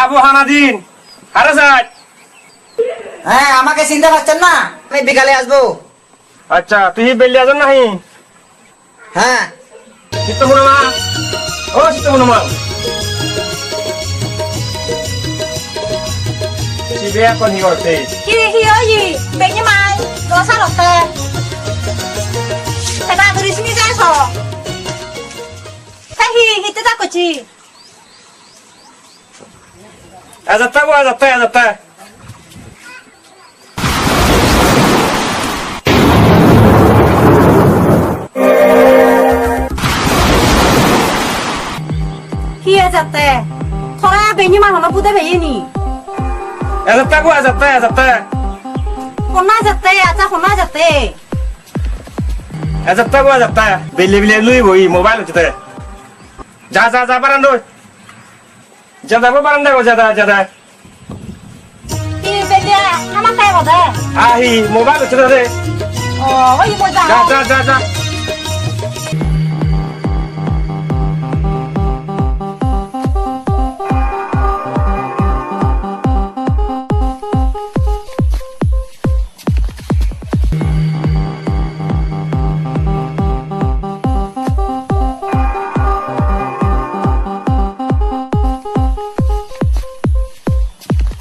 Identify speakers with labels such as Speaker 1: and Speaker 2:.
Speaker 1: আবু হানাদিন আরে স্যার
Speaker 2: হ্যাঁ আমাকে চিনতে পারছেন না আমি বিকালে আসব
Speaker 1: আচ্ছা তুই বেলি আজন নাহি
Speaker 2: হ্যাঁ
Speaker 1: চিত্তমুনমা ও Chị bé con hiểu thì
Speaker 3: Hi hi ơi gì? Bệnh như mai, rồi sao đọc tè? Thế nào tôi đi xin ra sổ? Thế hi hi tới ra của chị.
Speaker 1: Qua giật tay giật tay
Speaker 3: Con na giật tè, à cha con na giật tè.
Speaker 1: À giật tay qua giật tay Beli beli lui boi mobile hচ্ছে তাই যা যা যা বারান্দা যা যাব বারান্দা গো
Speaker 3: vào đây.
Speaker 1: আহি mobile হচ্ছে রে
Speaker 3: Ồ, ôi bôi
Speaker 1: যা যা যা